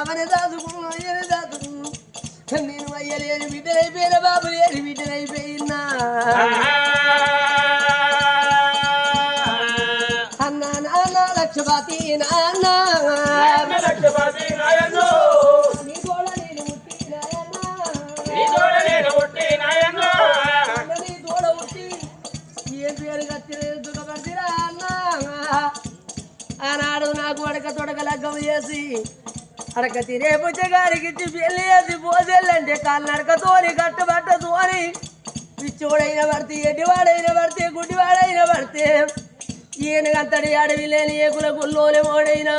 చిన్ననాడే నేను అవని దాచుకున్నా అయ్యని దాచుకున్నా నేను అయ్యలేని బిడ్డలైపోయిన బాబు లేని బిడ్డలైపోయినా అడక తినే పుచ్చగారికి ఇచ్చి పెళ్ళి చేసి పోసేళ్ళంటే కాళ్ళనడకతోని కట్టుబట్టతోని పిచ్చోడైన పడితే ఎడ్డివాడైన పడితే గుడ్డివాడైన పడితే ఈయనకంతటి అడవి లేని ఏకుల గుల్లోని మోడైనా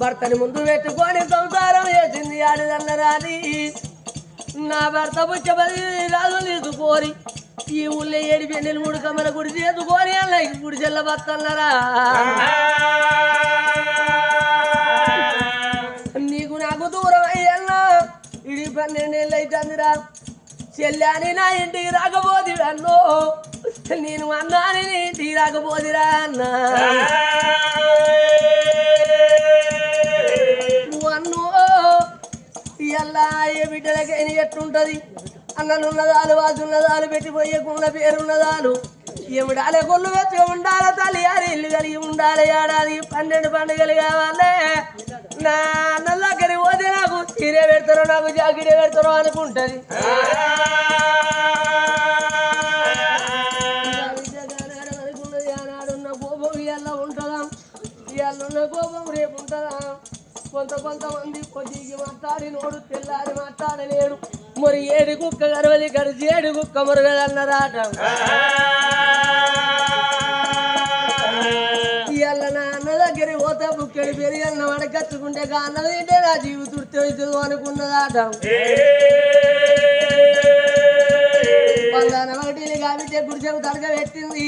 భర్తని ముందు పెట్టుకొని సంసారం చేసింది ఆడదన్నరాని నా భర్త పుచ్చబడి రాజు తీసుకొని ఈ ఊళ్ళో ఏడు పెన్నెలు మూడు కమ్మల గుడి చేసుకొని అన్నయ్య గుడి చెల్ల బతన్నరా పన్నెండేళ్ళు అవుతుందిరా చెల్లాని నా ఇంటికి రాకపోతే అన్నో. నేను అన్నాని నీ ఇంటికి రాకపోతేరా అన్నా. నువ్వు అన్నో. ఎలా ఏ బిడ్డలకైనా ఎట్టుంటది అన్ననున్నదాలు వాసున్నదాలు పెట్టిపోయకున్న పేరున్నదాలు ఏమిడాలే? కొల్లు వెచ్చి ఉండాలి తల్లి? అని ఇల్లు కలిగి ఉండాలి ఏడాది పన్నెండు పండుగలు కావాలి. నా అన్న పోతే నాకు తీరే పెడతారో నాకు జాకిడే పెడతారో అనుకుంటది. కోపం ఉంటుందా? రేపు ఉంటుందా? కొంత కొంతమంది కొద్దికి మాట్లాడి నోడు తెల్లారి మాట్లాడలేడు. మరి ఏడు కుక్క గర్వలి గడిచి ఏడు కుక్క మురగదన్నరాట ఇక్కడి బుక్కెడు పెరిగన్న వడకచ్చుకుంటే అన్నది ఏంటే నా జీవితం అనుకున్నదాట వందన ఒకటి కాబట్టి గుడిచెవు తడక పెట్టింది.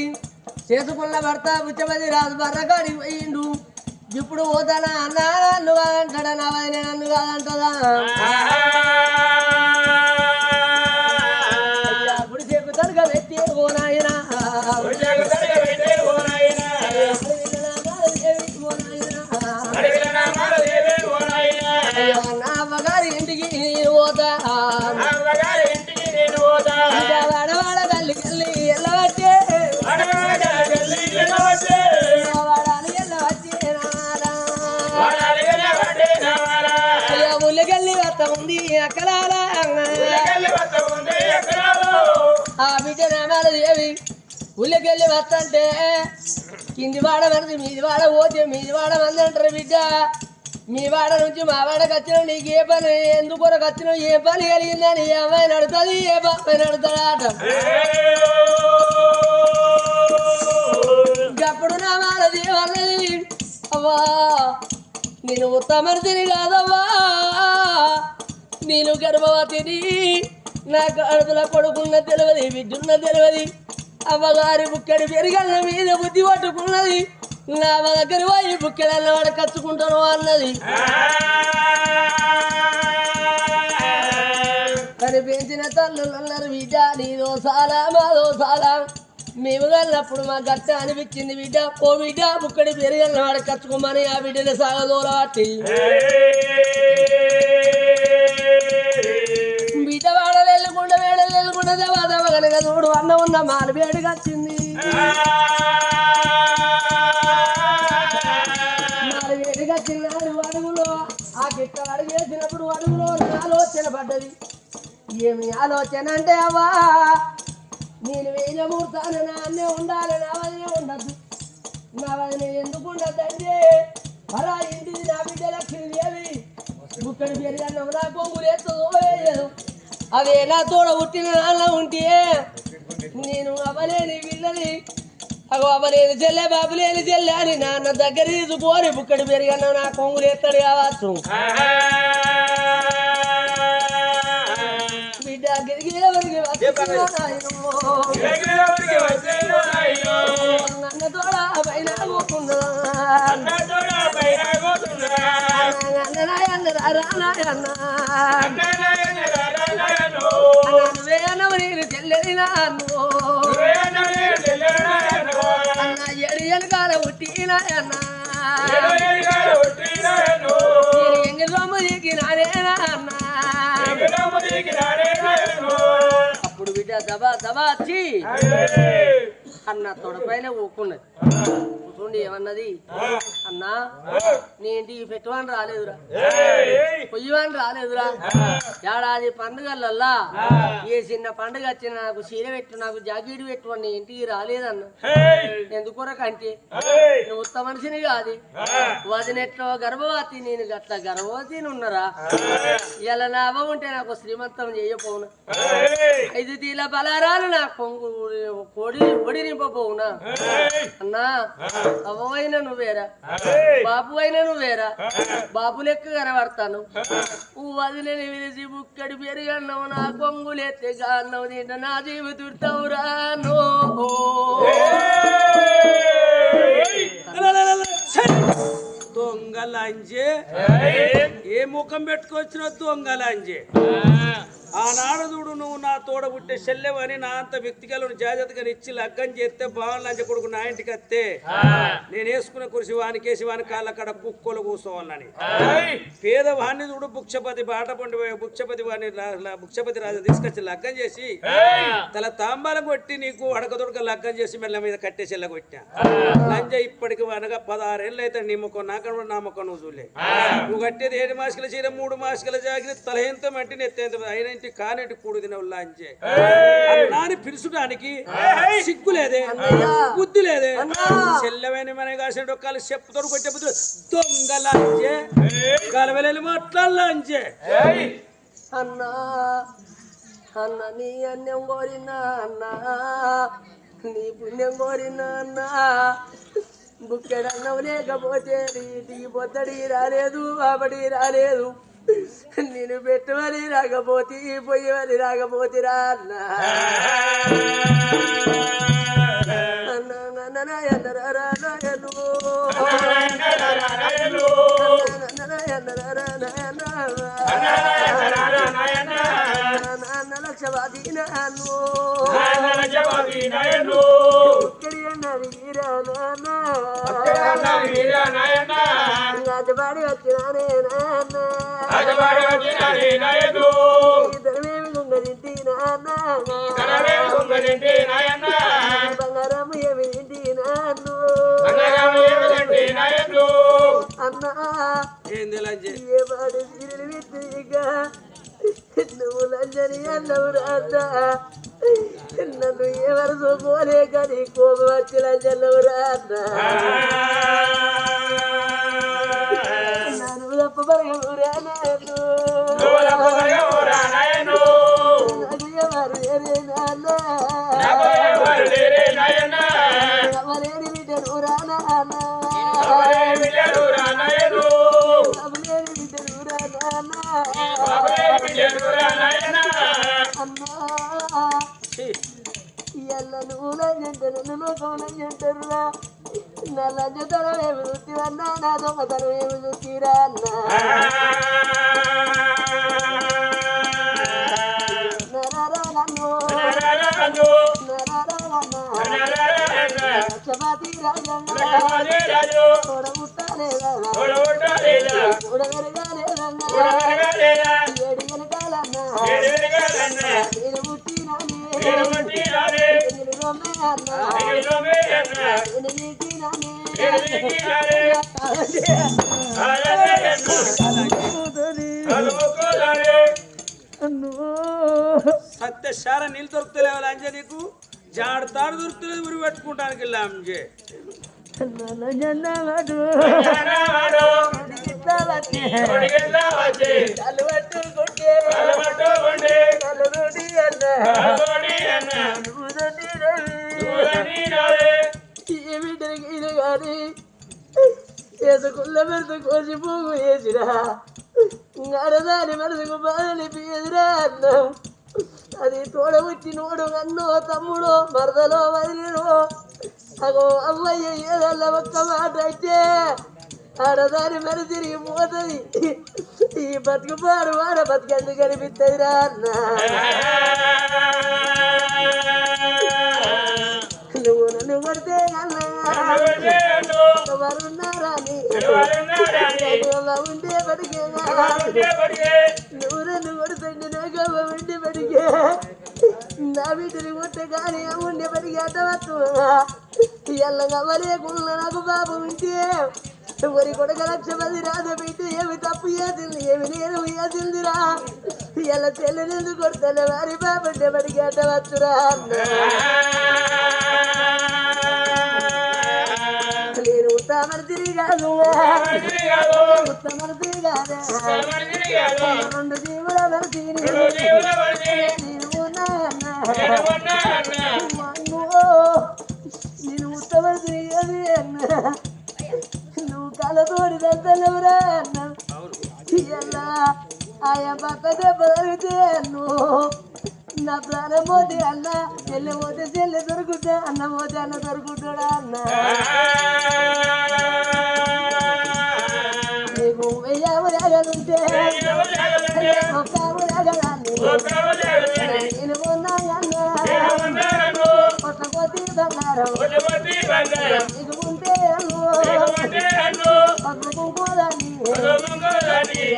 చేసుకున్న భర్త బుచ్చపతి రాజు బర్రకాడి పోయిండు. ఇప్పుడు పోతానా అన్న? నన్ను కాదంటాడా? నా వదిన నన్ను కాదంటదా ఇంటికి నేను పోతా. ఇంటికి నేను పోతా. వాడవాడ తల్లి కల్లి ఎల్లవచ్చే. ఉంది ఎక్కడాలో ఆ బిడ్డ నామాల దేవి ఊళ్ళకెళ్ళి వస్తంటే కింది వాడ మనది మీది వాడ పోతే మీది వాడ మంది అంటారు బిడ్డ. మీ వాడ నుంచి మా వాడకి వచ్చిన నీకు ఏ పని ఎందుకు కొరకు వచ్చిన ఏ పని కలిగిందని ఏ అమ్మాయి నడుతుంది ఏ బాబాయి నడుతాడట అప్పుడు నా మాల వాళ్ళది అవ్వా నేను ఉత్తమర్తిని కాదవ్వా. నేను గర్భవతిని. నా కడుపుల కొడుకున్న తెలియదు బిడ్డున్న తెలియదు అవ్వగారి ముక్కడి పెరిగన్న మీద బుద్ధి పట్టుకున్నది. నా దగ్గర పోయి బుక్కెళ్ళ వాడు కచ్చుకుంటాను అన్నది. కనిపించిన తల్లులున్నారు అన్నారు బిడ్డ నీ దోసాలా మా దోసాలా. మేము వెళ్ళినప్పుడు మా గట్ట అనిపించింది బిడ్డ ఓ బిడ్డ బుక్కడి పెరిగన్న వాడు కచ్చుకోమని ఆ బిడ్డని సాగదోలబట్టి బిడ్డ వాడలు వెళ్ళకుండా వేడలు వెళ్ళకుండా దవాదవ కనుక చూడు అన్న ఉన్న మాలు వేడిగా వచ్చింది. పడ్డది. ఏమి ఆలోచన అంటే అవ్వా నేను వేల మూర్తాను నా అన్నే ఉండాలి నా వదిలే ఉండద్దు. నా వదిలే ఎందుకు ఉండద్దంటే అలా ఇంటిది నా బిడ్డ లక్ష్మి దేవి బుక్కడి పెరిగన్నం నా కొంగులు ఎత్తదో వేయదు అవే నా తోడ పుట్టిన నాన్న ఉంటే నేను అవ్వలేని పిల్లని అగో అవ్వలేని చెల్లె బాబు లేని చెల్లె అని నాన్న దగ్గర తీసుకుని బుక్కడి పెరిగన్నం నా కొంగులేస్తాడు కావచ్చు నేను చెల్లెది నాన్ను అన్న? ఎడు ఎనకాల ఉట్టినాయన్నా ఎన్ని రొమ్మ దిగినానే నాన్న 走吧走吧去。అన్న తొడపైన ఊకున్నది. కూర్చుండి ఏమన్నది? అన్నా నీ ఇంటికి పెట్టువాని రాలేదురా. పొయ్యివాని రాలేదురా. ఏడాది పండుగలల్లా? ఏ చిన్న పండుగ వచ్చిన నాకు చీర పెట్టు నాకు జాకెట్ పెట్టు అని నీ ఇంటికి రాలేదన్న. ఎందుకొరకంటే నువ్వు ఉత్త మనిషిని కాదు. వదినెట్లో గర్భవతి నేను గట్ల గర్భవతి ఉన్నరా? ఇలా లాభం ఉంటే నాకు శ్రీమంతం చేయపోవునా ఐదు తీల బలారాలు నా కొంగు కొడి ఒడిని నింపపోవునా అన్నా అవ్వైనా నువ్వేరా? బాబు అయినా నువ్వేరా? బాబు లెక్క కనబడతాను. వదిలేని విలిసి బుక్కడి పెరుగన్నావు నా కొంగులెత్తే అన్నావు తింట నా జీవితుడతావురా నో దొంగ లంజే ఏ ముఖం పెట్టుకొచ్చిన దొంగ లంజే ఆనాడు చూడు నువ్వు నా తోడ పుట్టే చెల్లెవని నా అంత వ్యక్తిగలను జాగ్రత్తగా ఇచ్చి లగ్గం చేస్తే బాగా లంజ కొడుకు నా ఇంటికి వస్తే నేను వేసుకున్న కురిసి వానికేసి వాని కాళ్ళ కాడ కుక్కలు కూర్చోవాలని పేదవాణ్ణి చూడు బుక్షపతి బాట పండి బుక్షపతి వాడిని బుక్షపతి రాజు తీసుకొచ్చి లగ్గం చేసి తల తాంబాలం కొట్టి నీకు అడకదొడక లగ్గం చేసి మెల్ల మీద కట్టే చెల్ల కొట్టా లంజ ఇప్పటికి అనగా పదహారేళ్ళు అయితే నీ ముఖం నా ముఖం నువ్వు చూలే నువ్వు కట్టేది ఏడు మాసికల చీర మూడు మాసికల జాగిరి తలహెంత మట్టి నెత్తేంత అయినంటి కానేటి కూడు తినవు లంజే నాని పిలుచడానికి సిగ్గు లేదే బుద్ధి లేదే. చెల్లమైన మన కాసిన డొక్కాలు చెప్పుతోడు కొట్టే బుద్ధి దొంగ లంజే కలవలేని మాట్లాడాల లంజే అన్నా! అన్న నీ అన్యం కోరినా అన్నా! నీ పుణ్యం కోరినా అన్నా! బుక్కెడన్నం లేకపోతే నీ పొద్దడి రాలేదు బాబడి రాలేదు. నేను పెట్టుమని రాకపోతే పొయ్యమని రాకపోతే రా అన్నా అన్నా నన్న నాయన రా రా నాయను నాయన రా నాయన నాన్న వీరా రాజబాడి వచ్చినానే నాన్న ఇద్దరమేమి గుంగరింటి నాన్న బంగారం ఏమి ఇంటి నాన్ను అన్న ఏంది లంజే ఏ పాడు సీరియల్ విత్తిగా నువ్వు లంజని అన్నవు రాన్న నన్ను ఎవరు చూపోలే కానీ కోపం వచ్చి లంజన్నవు రాన్న నన్ను తప్ప బరగవురా నన్ను నాకు ఎవరు వేరే నాన్న నా లంజతనం ఏమి చూసివన్నా నా దొంగతనం ఏమి చూసిరా అన్నా నరారా నన్ను నరారా నన్న తోడగరగాలేదన్నా ఏడు వెనకాలన్నా నేను పుట్టినానే నేను రొమ్మే అన్నా నేను నీటినానే సత్యశాల నీళ్ళు దొరుకుతలేవు లంజే నీకు జాడతాడు దొరుకుతలేదు ఉరి పెట్టుకుంటానికి లంజే నన్ను జన్నవాడు తల పట్టుకుంటే తల రోడి అన్నా ఇది కానీ ఎదుకుల్ల మెరుసు కోసి పోగు వేసిరా నడదాని మనసుకు బాధని ఎదురా అన్నం అది తోడబుట్టి నోడు అన్నో తమ్ముడో మరదలో వదిలినో అగో అమ్మయ్య ఏదల్ల ఒక్క మాట అయితే ఆడదాని మెడ తిరిగి పోతుంది ఈ బతుకు పాడు వాడ బతుకెందుకు కనిపిస్తుంది రా అన్న అన్నా ఉండే బతికేనా నువ్వు నన్ను కొడుతుంటే నాకు ఉండి బడికే నా వీటిని కొట్టే కానీ ఉండే నాకు బాబు ఉంటే ఎవరి కొడుక లక్ష మంది రాజు పెట్టి ఏమి తప్పు చేసింది ఏమి నేను చేసిందిరా ఇలా చెల్లెనెందుకు కొడతాను వారి బాబు పడికి అడ్డవచ్చురా నేను ఉత్తమర్తిని కాదు ఉత్తమర్తిని కాదే రెండు జీవుల నేను ఉత్తమర్తిని కాదు అన్నా. నువ్వు కలతోడి దత్తలేవురా అన్నా. ఆయా భర్త దెబ్బ తగిలితే అన్ను. నా ప్రాణం పోతే అన్న చెల్లె పోతే చెల్లె దొరుకుతే అన్న పోతే అన్న దొరుకుతాడా అన్న.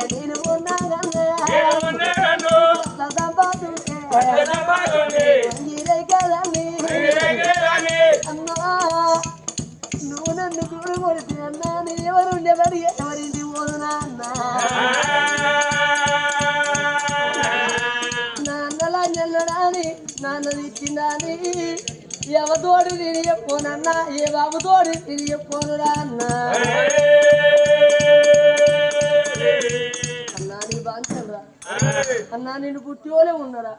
నీకు తోడు నేను చెప్పుకోనన్నా ఏ బాబుతోడు నేను చెప్పుకోనురా అన్నా. అన్నా నీ బాగా అన్నా నేను పుట్టిలోనే ఉన్నారా.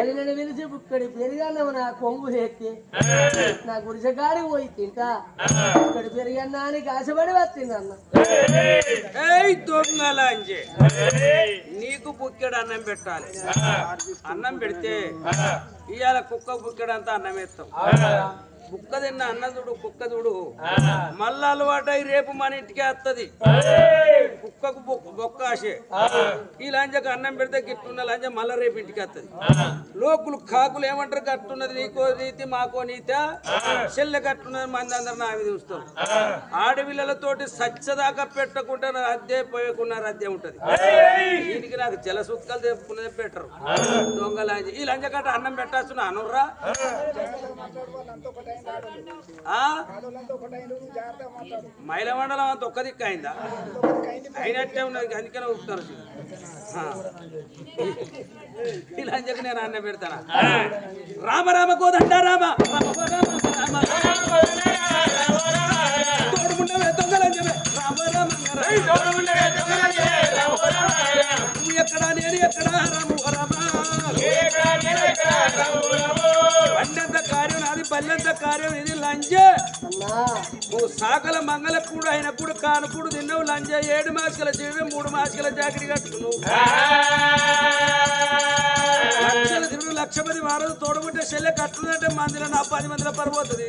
అది నేను పిలిచి ఇక్కడి పెరిగాను నా కొంగు ఎక్కి నా గుడిసె కాడి పోయి తింటా. ఇక్కడ పెరిగన్నా అని కాసపడి వచ్చింది అన్న దొంగలాంజే. నీకు బుక్కెడు అన్నం పెట్టాలి. అన్నం పెడితే ఇవాళ కుక్క బుక్కెడంతా అన్నం వేస్తాం కుక్క తిన్న అన్న చూడు కుక్క చూడు. మళ్ళా అలవాటై రేపు మన ఇంటికి వస్తుంది కుక్కకు బొక్క ఆశే. ఈ లంజకు అన్నం పెడితే గిట్టున్న లంజ మళ్ళా రేపు ఇంటికి వస్తుంది లోకులు కాకులు ఏమంటారు? కట్టున్నది నీకో నీతి మాకో నీత. చెల్లె కట్టున్నది మంది అందరు నా మీద చూస్తాం ఆడపిల్లలతోటి సచ్చదాకా పెట్టకుండా అద్దె పోయకుండా అద్దె ఉంటది. దీనికి నాకు జల సుక్కలు చెప్పుకునేది పెట్టరు దొంగ లంజ. ఈ లంజ కట్ట అన్నం పెట్టాల్సిన అనుర్రా. ఆ? మైల మండలం అంత ఒక్క దిక్కు అయిందా అయినట్టే ఉన్నది అందుకనే ఊపుతారు ఆ. ఈ లంజకు నేను అన్నం పెడతానా రామ రామ కోదండ రామ రామ రామ రామ లంజే నువ్వు సాకల మంగళ అయినప్పుడు అయిన కానుకూడు తిన్నావు లంజ ఏడు మాసికల జీవి మూడు మాసికల జాకెట్ కట్టుకున్నావు లక్షల తిరుగు లక్ష మంది వారదు తోడబుట్టే చెల్లె కట్టుదంటే మందిలో నా పది మందిలో పడిపోతుంది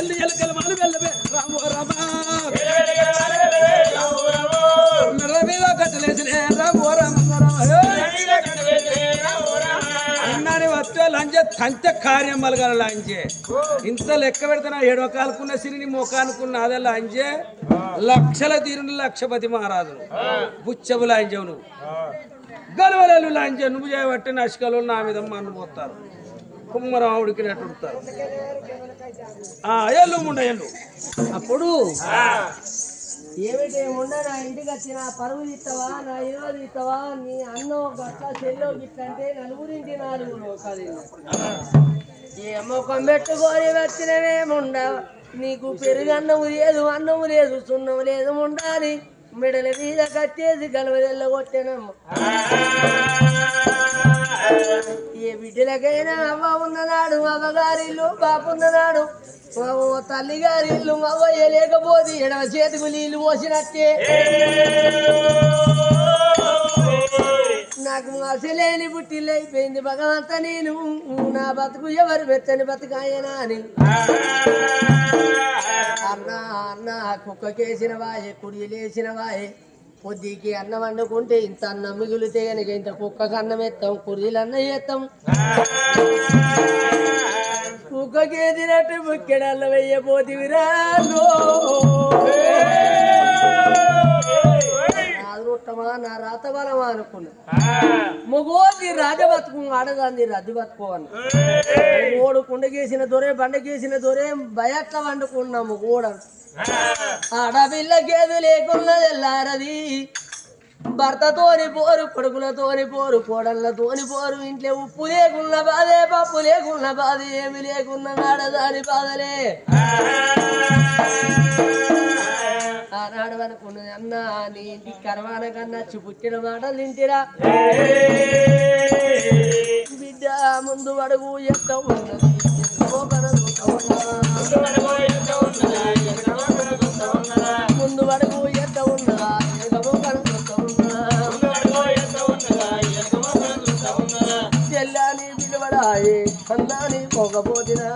ఎల్లు ఎల్లకల మాలు వెళ్ళవే రాము రామ రవిలో మీద కట్టలేసినే వస్తే తంత కార్యం మలగల లాంచే ఇంత లెక్క పెడితే ఏడో కాలుకున్న సిరిని మోకానుకున్న అదే లంజే. లక్షల తీరుని లక్షపతి మహారాజు. బుచ్చబు లాంజవు నువ్వు. గలవలలు లాంజే నువ్వు చేయబట్టి నష్కలు నా మీద మన్ను పోతారు కుమ్మరం ఉడికినట్టు ఉడతారు ఆ ఎల్లు ముండ అప్పుడు ఏమిటి? ఏముండా నా ఇంటికి వచ్చి నా పరువు తీస్తావా? నా ఇరవ తీస్తావా? నీ అన్నం గట్ల చెల్లో గిట్ల అంటే నలుగురింటి నాలుగు ఏమో ఏ ముఖం పెట్టుకొని వచ్చినవేముండవు నీకు పెరుగు అన్నం లేదు అన్నం లేదు సున్నము లేదు ఉండాలి. మిడల మీద కట్టేసి గలవదెల్ల కొట్టేనమ్మ. ఏ బిడ్డలకైనా అవ్వ ఉన్ననాడు అవ్వగారిల్లు బాపున్ననాడు ఓ తల్లి గారి ఇల్లు అవ్వయ్య లేకపోతే ఎడవ చేతికి నీళ్ళు పోసినట్టే. నాకు అసలేని పుట్టిల్లు అయిపోయింది భగవంత నేను. నా బతుకు ఎవరు వెచ్చని బతుకాయనా అని. అన్న అన్న కుక్కకేసిన వాయే కుడిలేసిన వాయే. పొద్దుకి అన్నం వండుకుంటే ఇంత అన్నం మిగిలితే కనుక ఇంత కుక్కకు అన్నం ఎత్తాం కుర్రీలు అన్నం చేస్తాం బుక్కెడల్ల వెయ్యపోతివిరా నాది రొట్టమా నా రాత బలమా అనుకున్నా. మొగోది రాజ బతుకు ఆడదాంది రద్దు బతుకోవన్న మూడు కుండకేసిన దొరే బండకేసిన దొరే భయక్క వండుకున్నా మొగోడు. ఆడపిల్ల గేదు లేకున్నా తెల్లారది భర్తతోని పోరు కొడుకులతోని పోరు కోడళ్ళతోని పోరు ఇంట్లో ఉప్పు లేకున్న బాధే పప్పు లేకున్న బాధ ఏమి లేకున్న నాడదాని బాధలే. ఆనాడు అనుకున్నది అన్న నీ ఇంటి కరవాన కన్నా పుట్టిన మాటలు తింటిరా బిడ్డ ముందు అడుగు ఎంత ఉన్నది ఎంతో పోకపోతినా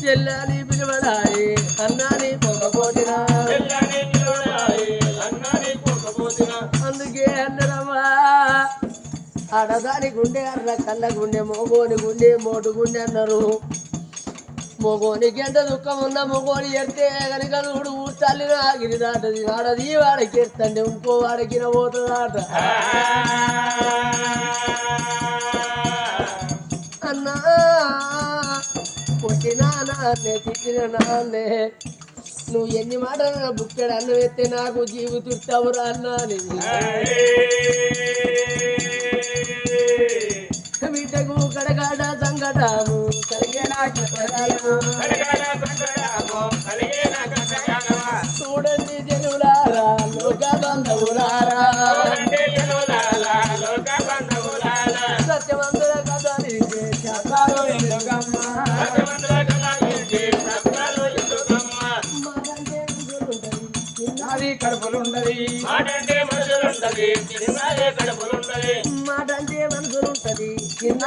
చెల్లాని పిలువడాయే. అన్నాని పోకపోతినా అందుకే అన్నరమ్మా ఆడదాని గుండె అర్ర కళ్ళ గుండె మోగోని గుండె మోటు గుండె అన్నారు. మోగోనికి ఎంత దుఃఖం ఉన్నా మోగోని ఎడితే కనుక చూడు తల్లిన ఆగిరి దాటది ఆడది వాడికి ఎత్తండి ఇంకో వాడికి పోతుందాట. పుట్టిన నాన్నే తిట్టిన నాన్నే నువ్వు ఎన్ని మాటలు బుక్కెడు అన్నం ఎత్తే నాకు జీవితుట్టవురా అన్నా అని బిడ్డకు కడగాడ సంగటము కలిగే నాకు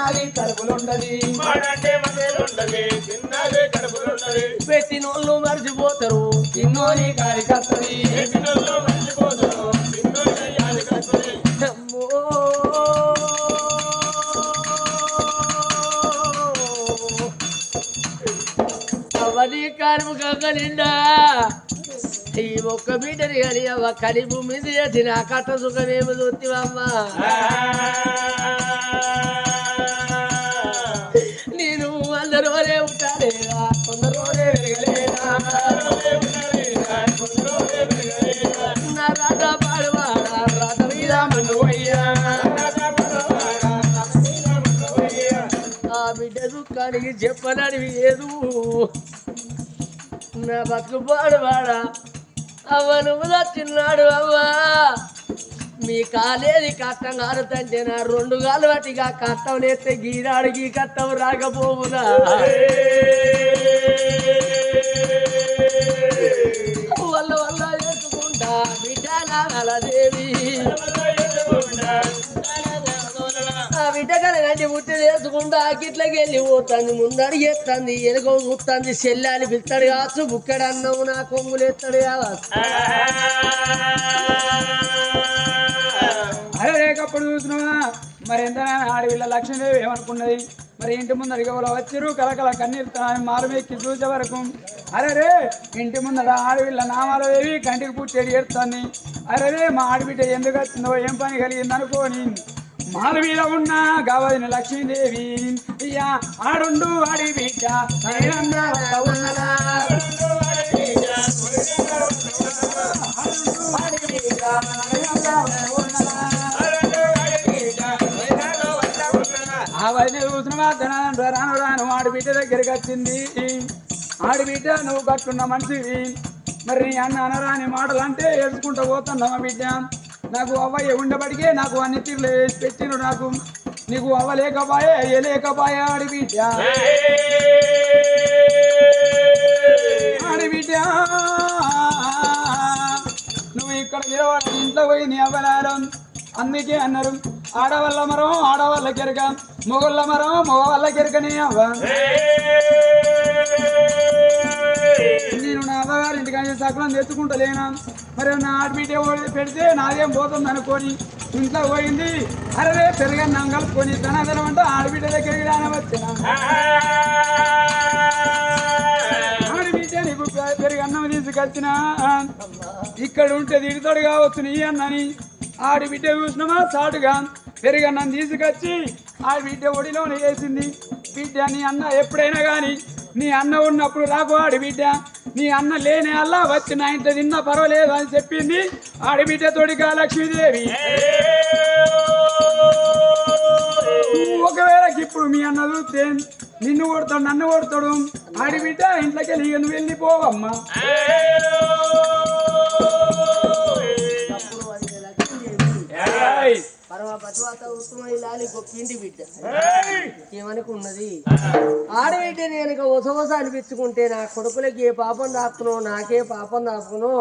చిన్నది కడుపులుండది. మాటంటే మనుషులుంటది చిన్నదే కడుపులుంటది పెట్టినోళ్ళు మర్చిపోతారు మర్చిపోతారు కడుపుది అమ్మో. అవని కారుము గంగలిండా ఈ ఒక్క మీటని కానీ అవ్వ కడిపు మీద చేసిన కట్ట సుఖమేమి చూతివమ్మా చెప్పనడివి ఏదు. నా బతుకు పాడువాడా? అవ్వ నువ్వు తిన్నాడు అవ్వా. మీ కాలేది కష్టం కారుతంటే నా రెండు కాలు వాటిగా కట్టం నేస్తే గీనాడికి కష్టం రాకపోవునా? వల్ల వల్ల చేసుకుంటా బిడ్డ నాగలదేవి ముట్టి గిట్లకి వెళ్ళి పోతుంది ముందడి ఎత్తంది ఎలుగో చూస్తుంది చెల్లాలి పిలుస్తాడు కావచ్చు బుక్కడు అన్నము నా కొంగులు ఎత్తాడు కావచ్చు. అరే రేకప్పుడు చూసినావా? మరి ఎంత ఆడవిల్ల లక్ష్మీదేవి ఏమనుకున్నది? మరి ఇంటి ముందర ఎవరో వచ్చిరు కలకల కన్నీరు మారుమెక్కి చూసే వరకు. అరే రే ఇంటి ముందర ఆడవిల్ల నామాలదేవి కంటికి పుట్టేది ఎడిగేస్తాను అరే రే మా ఆడబిడ్డ ఎందుకు వచ్చిందో ఏం పని కలిగింది అనుకోని మాధవిలో ఉన్న గవదిన లక్ష్మీదేవి. ఇయ్యా ఆడుండు ఆడి బిడ్డ. ఆ చూసిన రాను రాను ఆడి బిడ్డ దగ్గరికి వచ్చింది. ఆడి బిడ్డ నువ్వు కట్టున్న మనిషివి. మరి అన్న అనరాని మాటలు అంటే ఏడుచుకుంటూ పోతున్నావా బిడ్డ? నాకు అవ్వయ్య ఉండబడికే నాకు అన్ని తీర్లు వేసి పెట్టిను నాకు. నీకు అవ్వలేకపాయే ఏ లేకపాయే ఆడి బిడ్డ. నువ్వు ఇక్కడ నిలబడి ఇంట్లో పోయి నీ అవ్వలారం అందుకే అన్నారు ఆడవాళ్ళ మరం ఆడవాళ్ళ కెరక. మొగళ్ళ మరం మగవాళ్ళ కెరకనే అవ్వ. నేను నా సకలం తెచ్చుకుంటలేనా మరి నా ఆడబిడ్డ పెడితే నాదేం పోతుంది అనుకొని ఇంట్లో పోయింది. అరే పెరిగన్నం కలుపుకొని తనదనం అంటే ఆడబిడ్డ దగ్గరికి రాని వచ్చిన? ఆడబిడ్డ నీకు పెరిగి అన్నం తీసుకొచ్చిన? ఇక్కడ ఉంటే తిడతాడు కావచ్చు నీ అన్నని. ఆడి బిడ్డ చూసినామా? సాటుగా. పెరిగి అన్నం తీసుకొచ్చి ఆ బిడ్డ ఒడిలోనే వేసింది. బిడ్డ నీ అన్న ఎప్పుడైనా కానీ నీ అన్న ఉన్నప్పుడు రాకు ఆడి బిడ్డ. నీ అన్న లేని అల్లా వచ్చి నా తిన్నా పర్వాలేదు అని చెప్పింది. ఆడి బిడ్డ తోడిగా లక్ష్మీదేవి ఒకవేళ ఇప్పుడు మీ అన్న చూస్తే నిన్ను కొడతాడు నన్ను కొడతాడు. ఆడి బిడ్డ ఇంట్లోకి వెళ్ళి నువ్వు వెళ్ళిపోవమ్మా. పతివాత ఉత్తమ గొప్పింటి బిడ్డ ఏమనుకున్నది? ఆడబిడ్డ నేను ఒసవస అనిపించుకుంటే నా కొడుకులకి ఏ పాపం దాక్కునో నాకే పాపం దాక్కునో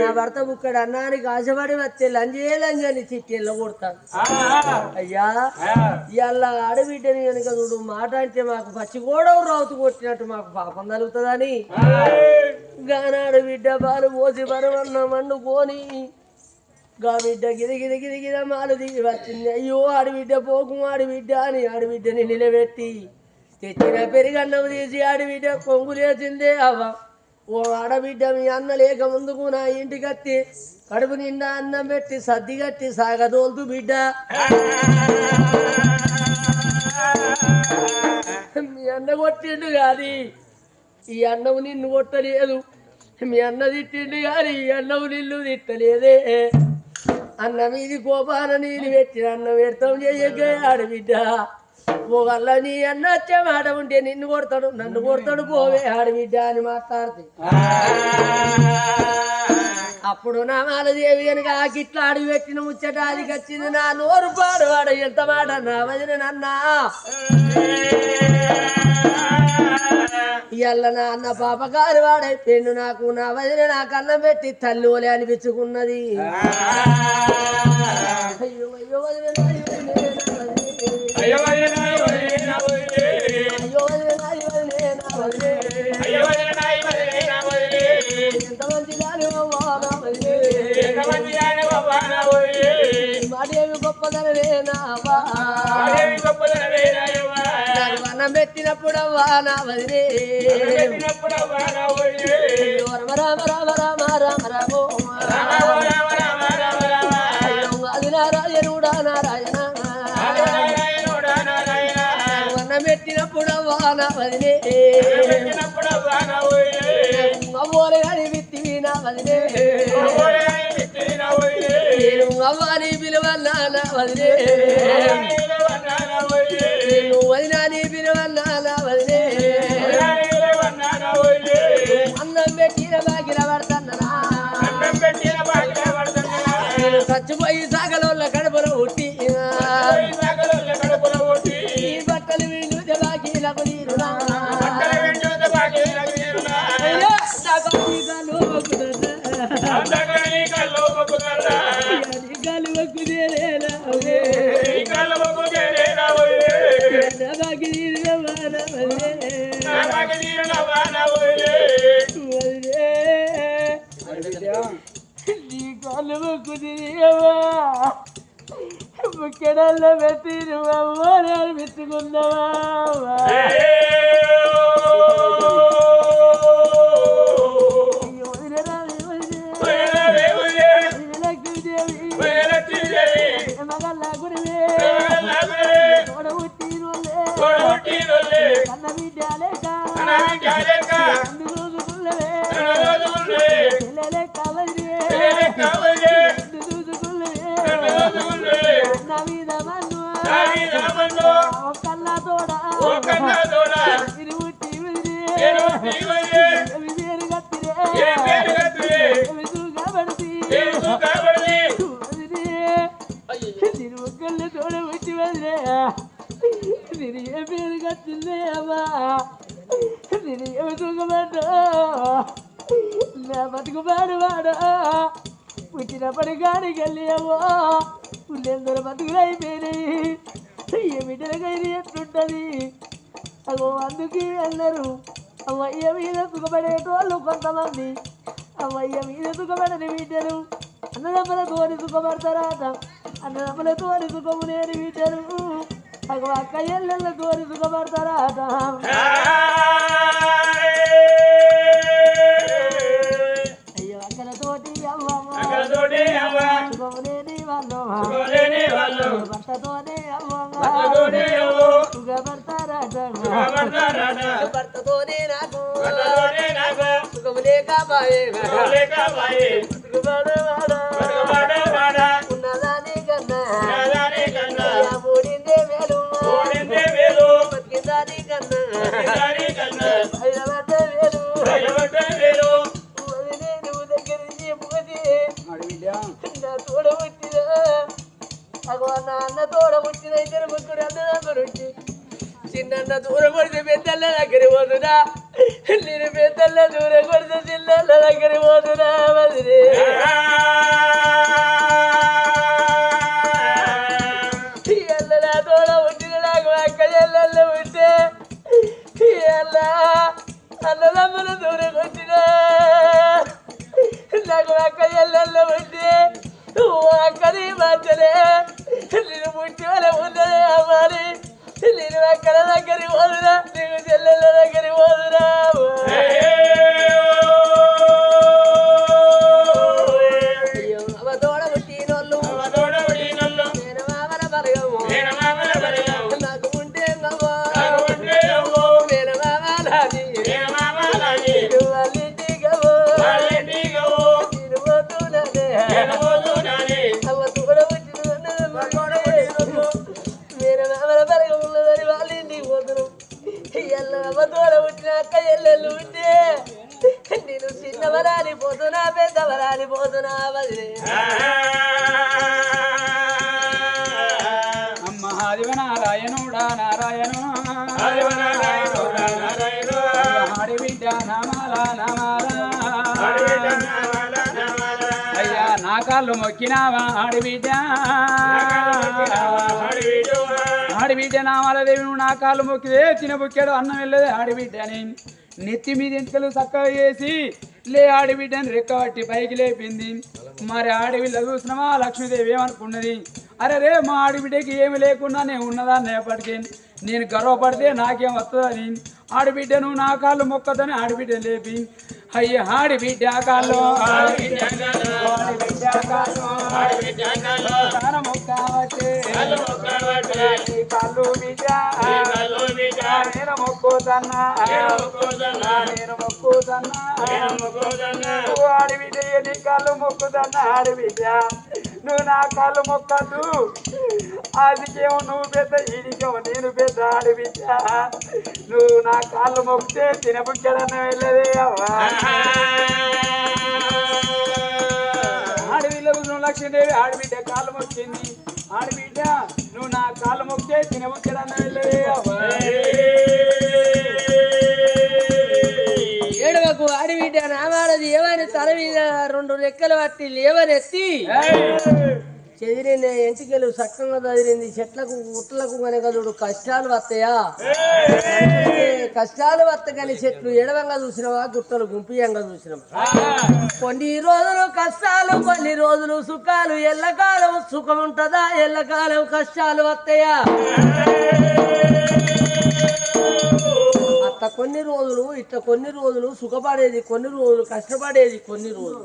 నా భర్త బుక్కడు అన్నానికి ఆశపడి వస్తే లంజే లంజ అని తిట్టి వెళ్ళగొడతాను అయ్యా ఇవాళ ఆడబిడ్డని కనుక చూడు మాట అంటే మాకు పచ్చి గోడవు రావుతు కొట్టినట్టు మాకు పాపం తగులుతుందని గానాడు బిడ్డ పాలు పోసి బరవన్న వండుకొని గా బిడ్డ గిరి గిరి గిరి గిర మాలు దిగి వచ్చింది. అయ్యో ఆడబిడ్డ పోకు ఆడబిడ్డ అని ఆడబిడ్డని నిలబెట్టి తెచ్చిన పెరిగన్నం తీసి ఆడబిడ్డ కొంగు లేచిందే అవ్వ. ఓ ఆడబిడ్డ మీ అన్న లేక ముందుకు నా ఇంటికి వచ్చి కడుపు నిండా అన్నం పెట్టి సర్ది కట్టి సాగదోలుతూ బిడ్డ. మీ అన్న కొట్టిండు కాదు ఈ అన్నము నిన్ను కొట్టలేదు. మీ అన్న తిట్టిండు కానీ ఈ అన్నము నిన్ను తిట్టలేదే. అన్న మీది కోపాన నేను పెట్టిన అన్నం పెడతాం చెయ్యకే ఆడబిడ్డ. ఒకళ్ళ నీ అన్న వచ్చే మాట ఉంటే నిన్ను కొడతాడు నన్ను కొడతాడు పోవే ఆడబిడ్డ అని మాట్లాడితే. అప్పుడు నా మాలదేవి కనుక ఆ గిట్లా అడిగి పెట్టిన ముచ్చట అది కచ్చింది నా నోరు పాడు వాడు ఎంత మాట నా వదిన నన్నా. ఇయ్యాల నా అన్న పాపకారి వాడైపోయిండు నాకు నా వదిన నా కన్నం పెట్టి తల్లి ఓలే అనిపించుకున్నది అయ్యో అయ్యో వదిలే. వదిలే. ఎంతమంది అన్నం పెట్టినప్పుడు అవ్వా వదిలే. అయ్యో రామ రామ రామ రామ రామ రామో. అది నారాయణుడా నారాయణ అన్నం పెట్టినప్పుడు నా వదిలే. అవ్వోలు గాని విత్తివి నా వదిలే. ముక్కడల్లో పెట్టి నువ్వు అమ్మని అనిపించుకున్నావా అయ్యో వదిలేరా, వదిలే. వదిలే, వదిలే. వదిలే లక్ష్మీదేవి. వదిలెత్తిదేవి. మగల్లా వదిలే నేను ఏ పేరు కట్టిందే అమ్మా నేను ఏమి తూగబడ్డా నా బతుకు పుల్లెందరూ బతుకులు అయిపోయినాయి ఏ బిడ్డలకైనా ఎట్లుంటది అగో అందుకే అన్నారు అమ్మయ్య మీద సుఖపడేటోళ్ళు కొంతమంది అమ్మయ్య మీద సుఖపడని బిడ్డలు అన్నదమ్మలతోని సుఖపడతారాట అన్నదమ్మలతోని సుఖము లేని బిడ్డలు అక్క ఎల్లెల్ల కోరి సుఖపడతారాట అయ్యో అక్కలతోటి అవ్వతోటి అవ్వ వాళ్ళు భర్తతోనే అవ్వతోనే భర్తతోనే నాకు నా అన్న ఇద్దరు ముగ్గురు చిన్న దూరం కొడితే పెద్దల దగ్గర పోతున్నా నేను పెద్దల దూరం ఎల్ల అవ్వ తోడ పుట్టిన అక్క ఎల్లెళ్ళు ఉంటే నేను చిన్నవరాని పోతున్నా పెద్దవరాని పోతున్నా వదిలే అమ్మ ఆదివ నారాయణుడా నారాయణ నారాయణుడా, నారాయణుడా. ఆడి బిడ్డ నామాల నామాల. అయ్యా నా కాళ్ళు మొక్కినావా ఆడి బిడ్డ అడవిటువా. ఆడిబిడ్డ నామాలదేవి నువ్వు నా కాళ్ళు మొక్కిదే తినబుక్కాడు అన్నం వెళ్ళదు. ఆడిబిడ్డ అని నెత్తి మీద ఇంటికలు చక్కగా చేసి లే ఆడిబిడ్డని రెక్కబట్టి పైకి లేపింది. మరి ఆడవిల్ల చూసినామా లక్ష్మీదేవి ఏమనుకున్నది? అరే రే మా ఆడబిడ్డకి ఏమి లేకుండా నేను ఉన్నదాన్ని ఎప్పటికీ? నేను గర్వపడితే నాకేం వస్తుందని. ఆడబిడ్డను నువ్వు నా కాళ్ళు మొక్కదని ఆడబిడ్డ లేపి అయ్య ఆడబిడ్డ కాళ్ళు ఆడబిడ్డ కాళ్ళు ఆడబిడ్డ కాళ్ళు. దాన కళ్ళు బిడ్డ నేను మొక్కుతున్నా. నేను మొక్కుతున్నా. నువ్వు ఆడి బిడ్డ నీ కాళ్ళు మొక్కుతన్నా ఆడి బిడ్డ నువ్వు నా కాళ్ళు మొక్కద్దు అదికేమో నువ్వు పెద్ద ఈడికేమో నేను పెద్ద ఆడి విద్య నువ్వు నా కాళ్ళు మొక్కితే తినబుక్కడన్న వెళ్ళదే అవ్వా ఆడవిలో నువ్వు లక్ష్మీదేవి ఆడబిడ్డ కాళ్ళు మొక్కింది ఆడబిడ్డ నువ్వు నా కాళ్ళు మొక్కితే ఏడవకు అడవిట నామాలది ఏమని తల మీద రెండు రెక్కలు పట్టి లేవనెత్తి? చెదిరిన ఎంటికలు సక్కంగా చదిరింది చెట్లకు గుట్లకు కనుక కష్టాలు వస్తాయా? కష్టాలు వస్తగానే చెట్లు ఎడవంగా చూసినవా? గుట్టలు గుంపియంగా చూసినవా? కొన్ని రోజులు కష్టాలు కొన్ని రోజులు సుఖాలు. ఎల్లకాలం సుఖం ఉంటుందా? ఎల్లకాలం కష్టాలు వస్తాయా? అత్త కొన్ని రోజులు ఇట్లా కొన్ని రోజులు సుఖపడేది కొన్ని రోజులు కష్టపడేది కొన్ని రోజులు.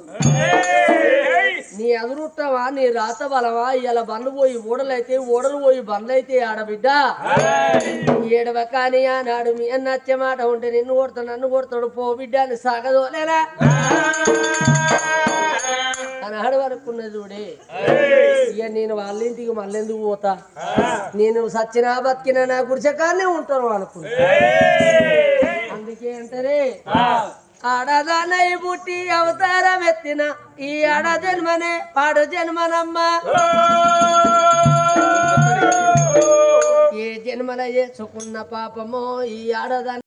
నీ ఎదురుట్టవా నీ రాత బలమా? ఇలా బండ్లు పోయి ఓడలైతే ఓడలు పోయి బండ్లైతే ఆడబిడ్డ. ఏడవ కానీ ఆనాడు మీ అన్న మాట ఉంటే నిన్ను కొడతాడు నన్ను కొడతాడు పో బిడ్డ అని సాగదోలేరా వరకున్నది చూడే. ఇక నేను వాళ్ళ ఇంటికి మళ్ళీ ఎందుకు పోతా? నేను సచ్చినా బతికినా నా గుడిసెకానే ఉంటాను అనుకున్నా అందుకే అంటారే ఆడదానై పుట్టి అవతారం ఎత్తిన ఈ ఆడ జన్మనే పాడు జన్మనమ్మ. ఏ జన్మల చేసుకున్న పాపమో ఈ ఆడదాని